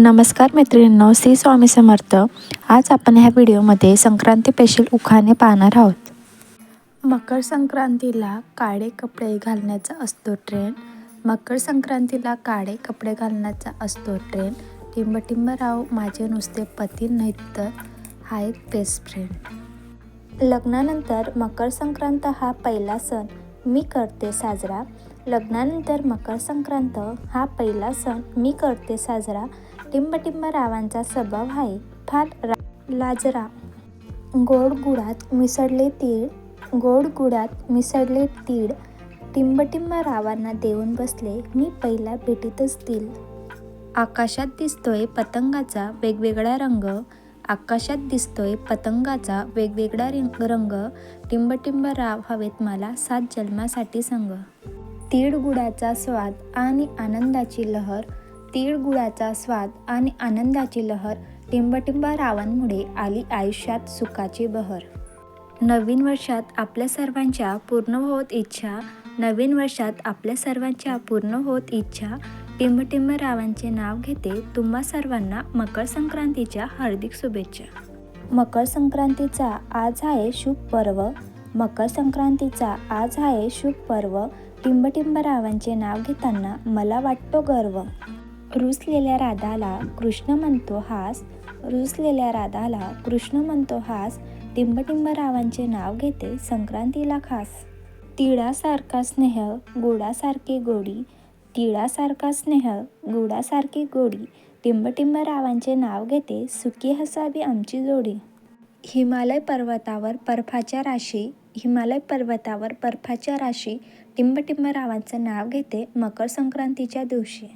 नमस्कार मैत्रिणींनो श्री स्वामी समर्थ. आज आपण ह्या व्हिडिओमध्ये संक्रांती पेशील उखाणे पाहणार आहोत. मकर संक्रांतीला काळे कपडे घालण्याचा असतो ट्रेन मकर संक्रांतीला काळे कपडे घालण्याचा असतो ट्रेन टिंबटिंबराव माझे नुसते पती नाहीत तर एक बेस्ट फ्रेंड लग्नानंतर मकर संक्रांत हा पहिला सण मी करते साजरा. लग्नानंतर मकर संक्रांत हा पहिला सण मी करते साजरा. टिंबटिंब रावांचा स्वभाव आहे फार रा लाजरा गोड गुळात मिसळले तीळ गोड गुळात मिसळले तीळ. टिंबटिंब रावांना देऊन बसले मी पहिल्या भेटीतच दिल आकाशात दिसतोय पतंगाचा वेगवेगळा रंग. आकाशात दिसतोय पतंगाचा वेगवेगळा रिंग रंग. टिंबटिंब राव हवेत मला सात जन्मासाठी संग. तीळ गुडाचा स्वाद आणि आनंदाची लहर तीळ गुळाचा स्वाद आणि आनंदाची लहर टिंबटिंबा रावांमुळे आली आयुष्यात सुखाची बहर. नवीन वर्षात आपल्या सर्वांच्या पूर्ण होत इच्छा नवीन वर्षात आपल्या सर्वांच्या पूर्ण होत इच्छा टिंबटिंब रावांचे नाव घेते तुम्हा सर्वांना मकर संक्रांतीच्या हार्दिक शुभेच्छा. मकर संक्रांतीचा आज आहे शुभ पर्व. मकर संक्रांतीचा आज आहे शुभ पर्व. टिंबटिंब रावांचे नाव घेताना मला वाटतो गर्व. रुसलेल्या राधाला कृष्ण म्हणतो हास रुसलेल्या राधाला कृष्ण म्हणतो हास टिंबटिंब रावांचे नाव घेते संक्रांतीला खास. तिळासारखा स्नेह गुडासारखी गोडी तिळासारखा स्नेह गुडासारखी गोडी टिंबटिंब रावांचे नाव घेते सुखी हसावी आमची जोडी. हिमालय पर्वतावर बर्फाच्या राशी हिमालय पर्वतावर बर्फाच्या राशी टिंबटिंब रावांचं नाव घेते मकर संक्रांतीच्या दिवशी.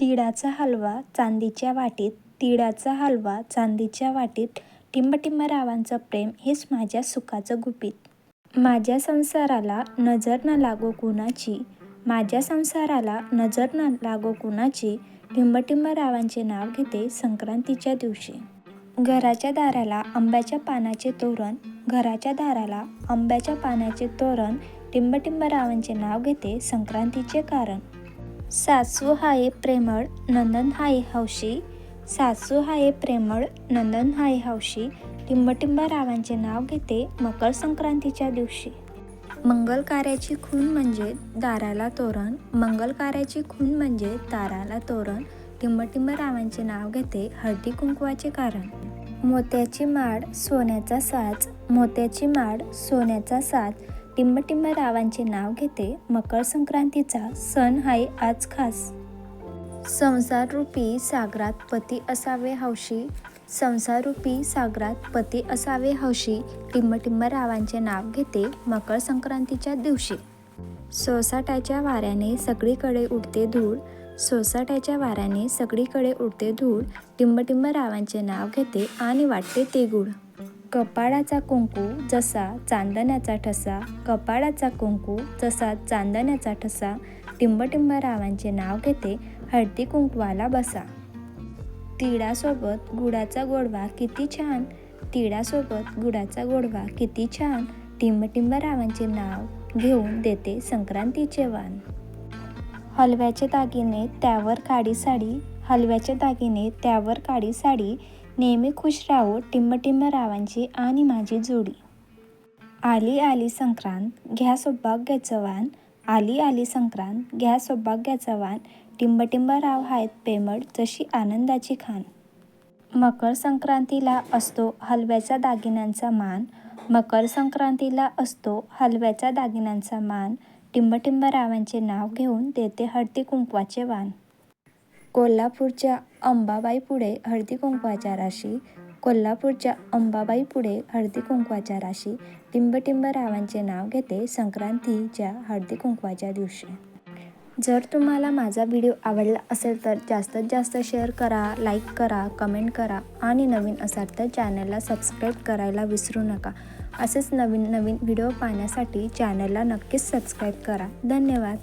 तिळाचा हलवा चांदीच्या वाटीत तिळाचा हलवा चांदीच्या वाटीत टिंबटिंब रावांचं प्रेम हेच माझ्या सुखाचं गुपित. माझ्या संसाराला नजर न लागो कुणाची माझ्या संसाराला नजर न लागो कुणाची टिंबटिंब रावांचे नाव घेते संक्रांतीच्या दिवशी. घराच्या दाराला आंब्याच्या पानाचे तोरण घराच्या दाराला आंब्याच्या पानाचे तोरण टिंबटिंब रावांचे नाव घेते संक्रांतीचे कारण. सासू हाये प्रेमळ नंदन हाये हौशी. सासू हाये प्रेमळ नंदन हाये हौशी. टिंबटिंबा रावांचे नाव घेते मकर संक्रांतीच्या दिवशी. मंगल कार्याची खून म्हणजे दाराला तोरण. मंगल कार्याची खून म्हणजे दाराला तोरण. टिंबटिंब रावांचे नाव घेते हळदी कुंकवाचे कारण. मोत्याची माड सोन्याचा साज. मोत्याची माड सोन्याचा साज. टिंबटिंब रावांचे नाव घेते मकर संक्रांतीचा सण आहे आज खास. संसाररूपी सागरात पती असावे हौशी. संसाररूपी सागरात पती असावे हौशी. टिंबटिंब रावांचे नाव घेते मकर संक्रांतीच्या दिवशी. सोसाट्याच्या वाऱ्याने सगळीकडे उडते धूळ. सोसाट्याच्या वाऱ्याने सगळीकडे उडते धूळ. टिंबटिंब रावांचे नाव घेते आणि वाटते ते गुळ. कपाळाचा कुंकू जसा चांदण्याचा ठसा कपाळाचा कुंकू जसा चांदण्याचा ठसा टिंबटिंब रावांचे नाव घेते हळदी कुंकवाला बसा. तिळासोबत गुडाचा गोडवा किती छान तिळासोबत गुडाचा गोडवा किती छान टिंबटिंब रावांचे नाव घेऊन देते संक्रांतीचे वाण. हलव्याचे दागिने त्यावर काळी साडी हलव्याचे दागिने त्यावर काळी साडी नेहमी खुश राहो टिंबटिंब रावांची आणि माझी जोडी. आली आली संक्रांत घ्या सौभाग्याचं वाण आली आली संक्रांत घ्या सौभाग्याचं वाण टिंबटिंब राव आहेत पेमड जशी आनंदाची खान. मकर संक्रांतीला असतो हलव्याच्या दागिन्यांचा मान. मकर संक्रांतीला असतो हलव्याच्या दागिन्यांचा मान. टिंबटिंब रावांचे नाव घेऊन देते हळदी कुंकवाचे वाण कोल्हापूरच्या अंबाबाई पुढे हळदी कुंकवाच्या राशी कोल्हापूरच्या अंबाबाई पुढे हळदी कुंकवाच्या राशी टिंबटिंब रावांचे नाव घेते संक्रांतीच्या हळदी कुंकवाच्या दिवशी. जर तुम्हाला माझा व्हिडिओ आवडला असेल तर जास्तीत जास्त शेअर करा लाईक करा कमेंट करा आणि नवीन असाल तर चॅनलला सबस्क्राईब करायला विसरू नका. असेच नवीन नवीन व्हिडिओ पाहण्यासाठी चॅनलला नक्कीच सबस्क्राईब करा. धन्यवाद.